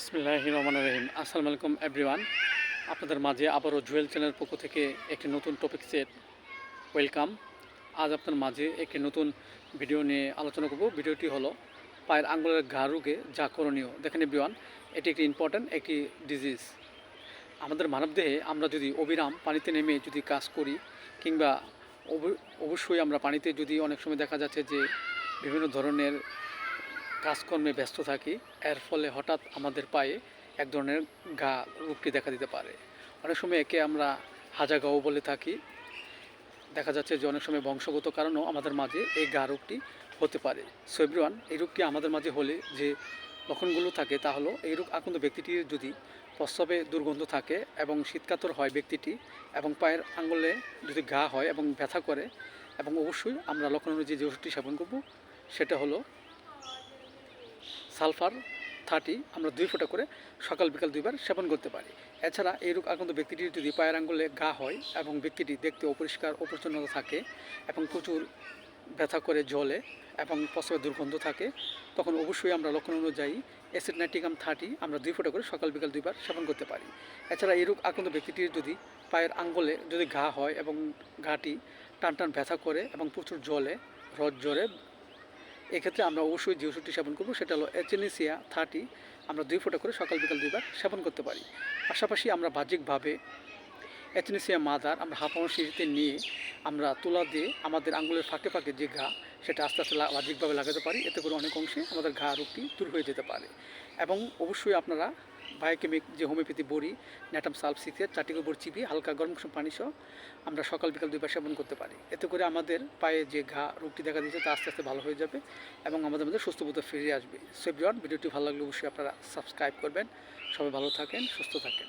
বিসমিল্লাহ রহমান রহিম আসসালামু আলাইকুম এভরিওয়ান আপনাদের মাঝে আবারও জুয়েল চ্যানেলের পক্ষ থেকে একটি নতুন টপিক্সের ওয়েলকাম আজ আপনার মাঝে একটি নতুন ভিডিও নিয়ে আলোচনা করব। ভিডিওটি হলো পায়ের আঙ্গুলের ঘা রোগে যা করণীয়। দেখেন এভরিওয়ান এটি একটি ইম্পর্ট্যান্ট একটি ডিজিজ আমাদের মানবদেহে আমরা যদি অবিরাম পানিতে নেমে যদি কাজ করি, কিংবা অব- অবশ্যই আমরা পানিতে যদি অনেক সময় দেখা যাচ্ছে যে বিভিন্ন ধরনের কাজকর্মে ব্যস্ত থাকি, এর ফলে হঠাৎ আমাদের পায়ে এক ধরনের গা রোগটি দেখা দিতে পারে। অনেক সময় একে আমরা হাজা গাও বলে থাকি। দেখা যাচ্ছে যে অনেক সময় বংশগত কারণেও আমাদের মাঝে এই গা রোগটি হতে পারে। সো এই রোগটি আমাদের মাঝে হলে যে লক্ষণগুলো থাকে তা হলো, এই রোগ আক্রান্ত ব্যক্তিটির যদি প্রস্রাবে দুর্গন্ধ থাকে এবং শীতকাতর হয় ব্যক্তিটি এবং পায়ের আঙ্গুলে যদি ঘা হয় এবং ব্যথা করে, এবং অবশ্যই আমরা লক্ষণ অনুযায়ী যে ওষুধটি সেবন করব, সেটা হলো সালফার থার্টি আমরা দুই ফোঁটা করে সকাল বিকাল দুইবার সেবন করতে পারি। এছাড়া এই রোগ আক্রান্ত ব্যক্তিটির যদি পায়ের আঙ্গুলে গা হয় এবং ব্যক্তিটি দেখতে অপরিষ্কার, অপরিচ্ছন্নতা থাকে এবং প্রচুর ব্যথা করে জলে এবং প্রস্রাবের দুর্গন্ধ থাকে, তখন অবশ্যই আমরা লক্ষণ অনুযায়ী অ্যাসিড নাইট্রিকাম থার্টি আমরা দুই ফোঁটা করে সকাল বিকাল দুইবার সেবন করতে পারি। এছাড়া এই রোগ আক্রান্ত ব্যক্তিটির যদি পায়ের আঙ্গুলে যদি ঘা হয় এবং ঘাটি টান টান ব্যথা করে এবং প্রচুর জলে রদ জ্বরে এক্ষেত্রে আমরা অবশ্যই যে ওষুধটি সেবন করব। সেটা হলো এচেনেসিয়া থার্টি আমরা দুই ফোঁটা করে সকাল বিকাল দুইবার সেবন করতে পারি। পাশাপাশি আমরা বাহ্যিকভাবে এথেনেসিয়া মাদার আমরা হাফানো শিশিতে নিয়ে আমরা তুলা দিয়ে আমাদের আঙ্গুলের ফাঁকে ফাঁকে যে ঘা, সেটা আস্তে আস্তে বাহ্যিকভাবে লাগাতে পারি। এতে করে অনেক অংশে আমাদের ঘা রোগটি দূর হয়ে যেতে পারে। এবং অবশ্যই আপনারা বায়োকেমিক যে হোমিওপ্যাথি বড়ি, ন্যাটাম সালফসিক্সের চারটি গোবর চিবিয়ে হালকা গরম কুসুম পানি সহ আমরা সকাল বিকাল দুইবার সেবন করতে পারি। এতে করে আমাদের পায়ে যে ঘা রোগটি দেখা দিয়েছে তা আস্তে আস্তে ভালো হয়ে যাবে এবং আমাদের মধ্যে সুস্থ বোধ ফিরে আসবে। সেভ জন ভিডিওটি ভালো লাগলে অবশ্যই আপনারা সাবস্ক্রাইব করবেন। সবাই ভালো থাকেন, সুস্থ থাকেন।